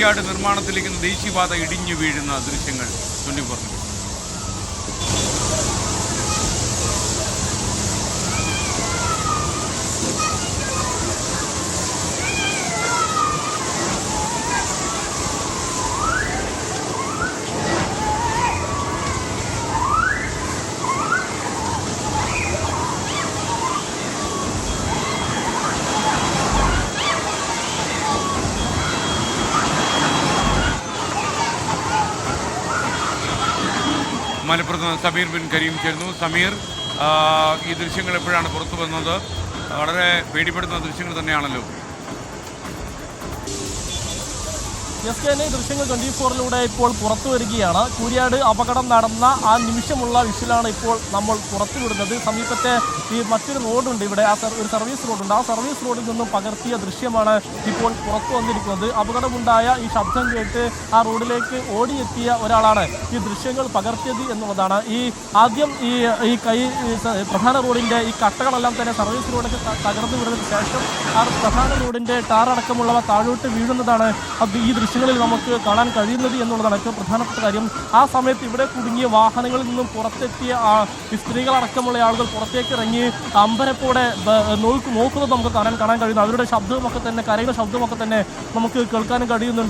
കൂരിയാട് നിർമ്മാണത്തിലേക്ക് ദേശീയപാത ഇടിഞ്ഞു വീഴുന്ന ദൃശ്യങ്ങൾ ട്വന്റി ഫോർ മലപ്പുറത്ത് നിന്ന് സമീർ ബിൻ കരീം ചേരുന്നു. സമീർ ഈ ദൃശ്യങ്ങൾ എപ്പോഴാണ് പുറത്തു വന്നത്? വളരെ പേടിപ്പെടുത്തുന്ന ദൃശ്യങ്ങൾ തന്നെയാണല്ലോ. എസ് കെ ഈ ദൃശ്യങ്ങൾ ട്വന്റി ഫോറിലൂടെ ഇപ്പോൾ പുറത്തു വരികയാണ്. കൂരിയാട് അപകടം നടന്ന ആ നിമിഷമുള്ള വിഷലാണ് ഇപ്പോൾ നമ്മൾ പുറത്തു വിടുന്നത്. സമീപത്തെ ഈ മറ്റൊരു റോഡുണ്ട് ഇവിടെ. ആ ഒരു സർവീസ് റോഡുണ്ട്. ആ സർവീസ് റോഡിൽ നിന്നും പകർത്തിയ ദൃശ്യമാണ് ഇപ്പോൾ പുറത്തു വന്നിരിക്കുന്നത്. അപകടമുണ്ടായ ഈ ശബ്ദം കേട്ട് ആ റോഡിലേക്ക് ഓടിയെത്തിയ ഒരാളാണ് ഈ ദൃശ്യങ്ങൾ പകർത്തിയത് എന്നുള്ളതാണ്. ഈ ആദ്യം ഈ ഈ കൈ പ്രധാന റോഡിന്റെ ഈ കട്ടകളെല്ലാം തന്നെ സർവീസ് റോഡൊക്കെ തകർന്നു വിടുന്നതിന് ശേഷം ആ പ്രധാന റോഡിന്റെ ടാറടക്കമുള്ളവ താഴോട്ട് വീഴുന്നതാണ് ഈ ഈ ദൃശ്യങ്ങളിൽ നമുക്ക് കാണാൻ കഴിയുന്നത് എന്നുള്ളതാണ് ഏറ്റവും പ്രധാനപ്പെട്ട കാര്യം. ആ സമയത്ത് ഇവിടെ കുടുങ്ങിയ വാഹനങ്ങളിൽ നിന്നും പുറത്തെത്തിയ സ്ത്രീകളടക്കമുള്ള ആളുകൾ പുറത്തേക്ക് ഇറങ്ങി അമ്പരപ്പോടെ നോക്കുന്നത് നമുക്ക് കാണാൻ കാണാൻ കഴിയുന്നു. അവരുടെ ശബ്ദമൊക്കെ തന്നെ കരയുടെ ശബ്ദമൊക്കെ തന്നെ നമുക്ക് കേൾക്കാനും കഴിയുന്നുണ്ട്.